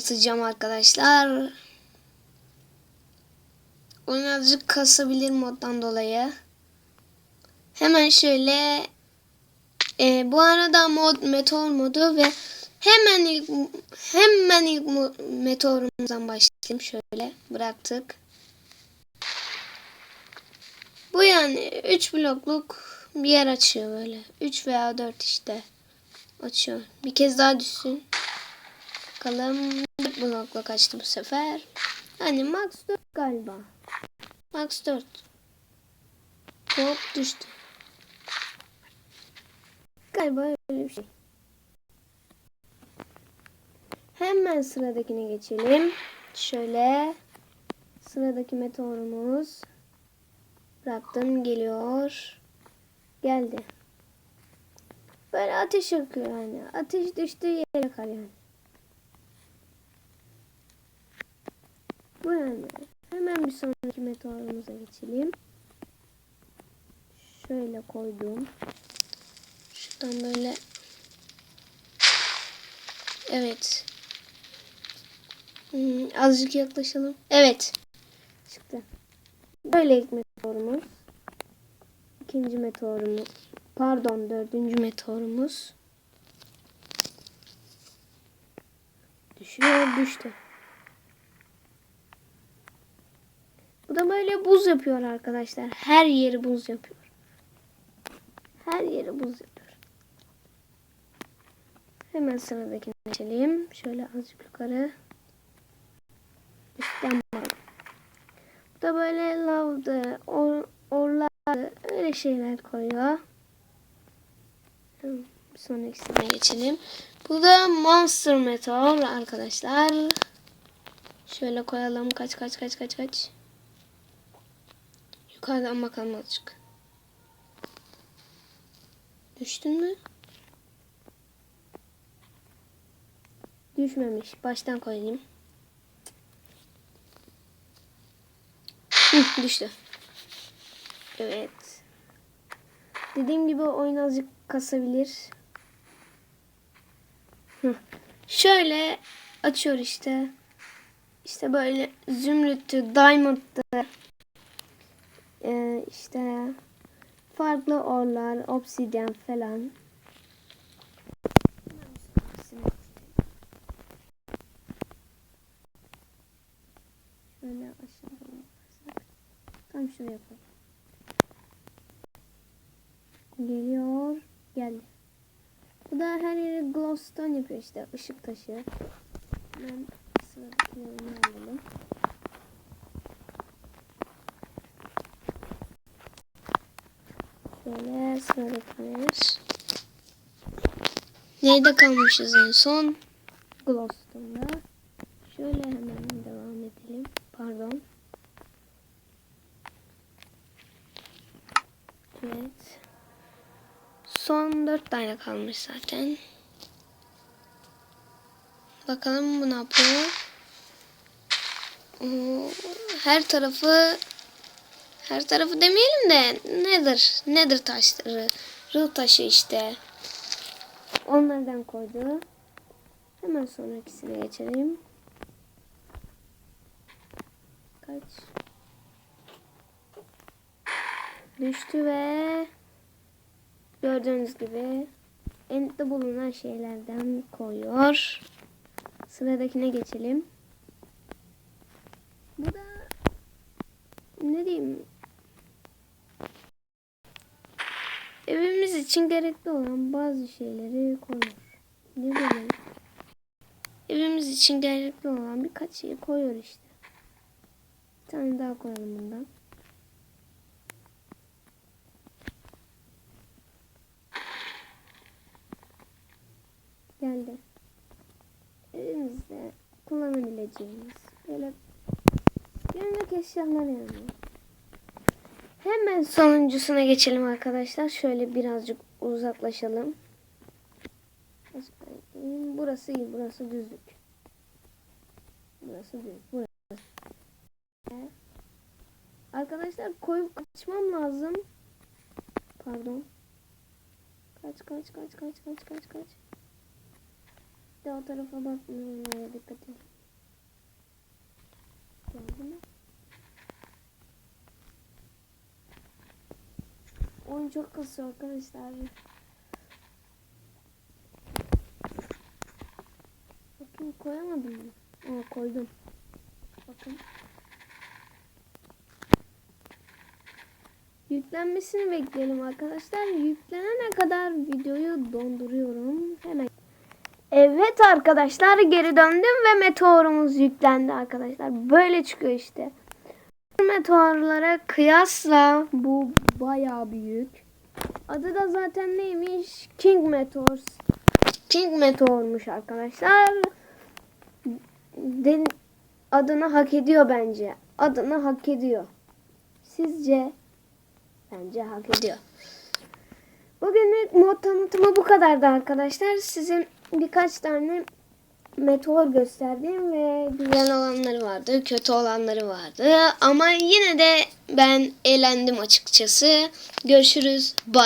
tanıtacağım arkadaşlar. Oyun azıcık kasabilir moddan dolayı. Hemen şöyle e, bu arada mod meteor modu ve hemen ilk hemen ilk meteorumuzdan başlayayım şöyle bıraktık. Bu yani 3 blokluk bir yer açıyor böyle. 3 veya 4 işte açıyor. Bir kez daha düşsün. Bakalım 4 blokla kaçtı bu sefer. Hani max 4 galiba. Max 4. Hop düştü. Galiba öyle bir şey. Hemen sıradakine geçelim. Şöyle sıradaki meteorumuz bıraktım geliyor. Geldi. Böyle ateş yakıyor yani. Ateş düştüğü yere yakar yani. Bu yani. Hemen bir sonraki meteorumuza geçelim. Şöyle koydum. Şuradan böyle. Evet. Hmm, azıcık yaklaşalım. Evet. Çıktı. Böyle ilk meteorumuz. İkinci meteorumuz. Pardon dördüncü meteorumuz. Düşüyor düştü. Bu da böyle buz yapıyor arkadaşlar. Her yeri buz yapıyor. Her yeri buz yapıyor. Hemen sıradakine geçelim. Şöyle azıcık yukarı. Üstten bak. Bu da böyle lavdı, or, orlardı, öyle şeyler koyuyor. Sonrakisine geçelim. Bu da Monster Meteor arkadaşlar. Şöyle koyalım. Kaç kaç kaç kaç kaç. Yukarıdan bakalım azıcık. Düştün mü? Düşmemiş. Baştan koyayım. Düştü. Evet. Dediğim gibi oyun azıcık kasabilir. Şöyle açıyor işte. İşte böyle zümrüttü, diamond'tı. Ee, işte farklı orlar, obsidyen falan. Şöyle bakarsak. Tam şuraya koy. Geliyor. Geldi. Bu da her yeri glowstone yapıyor işte. ışık taşı. Hemen sıradakilerini alalım. Şöyle sıradakiler. Neyde kalmışız en son? Glowstone'da. Şöyle hemen devam edelim. Pardon. Evet. Son dört tane kalmış zaten. Bakalım bu ne yapıyor? Oo, Her tarafı her tarafı demeyelim de nedir? Nedir taşları? Rıl taşı işte. Onlardan koydu. Hemen sonrakisine geçelim. Kaç? Düştü ve gördüğünüz gibi entte bulunan şeylerden koyuyor. Sıradakine geçelim. Bu da ne diyeyim? Evimiz için gerekli olan bazı şeyleri koyuyor. Ne bileyim. Evimiz için gerekli olan birkaç şeyi koyuyor işte. Bir tane daha koyalım bundan. Geldi. Evimizde kullanabileceğimiz böyle günlük eşyalar yani. Hemen sonuncusuna geçelim arkadaşlar. Şöyle birazcık uzaklaşalım. Burası iyi, burası düzlük. Burası düz, burası. Arkadaşlar koyup kaçmam lazım. Pardon. Kaç kaç kaç kaç kaç kaç kaç. De o tarafa bakmıyorum. Dikkat edin. Geldi mi? Oyun çok kasıyor arkadaşlar. Bakın koyamadım mı? Aa koydum. Bakın. Yüklenmesini bekleyelim arkadaşlar. Yüklenene kadar videoyu donduruyorum. Hemen. Evet arkadaşlar geri döndüm ve meteorumuz yüklendi arkadaşlar. Böyle çıkıyor işte. Meteorlara kıyasla bu bayağı büyük. Adı da zaten neymiş? King Meteors. King Meteor'muş arkadaşlar. Den adını hak ediyor bence. Adını hak ediyor. Sizce? Bence hak ediyor. Bugünlük mod tanıtımı bu kadardı arkadaşlar. Sizin birkaç tane meteor gösterdim ve güzel olanları vardı, kötü olanları vardı. Ama yine de ben eğlendim açıkçası. Görüşürüz. Bye.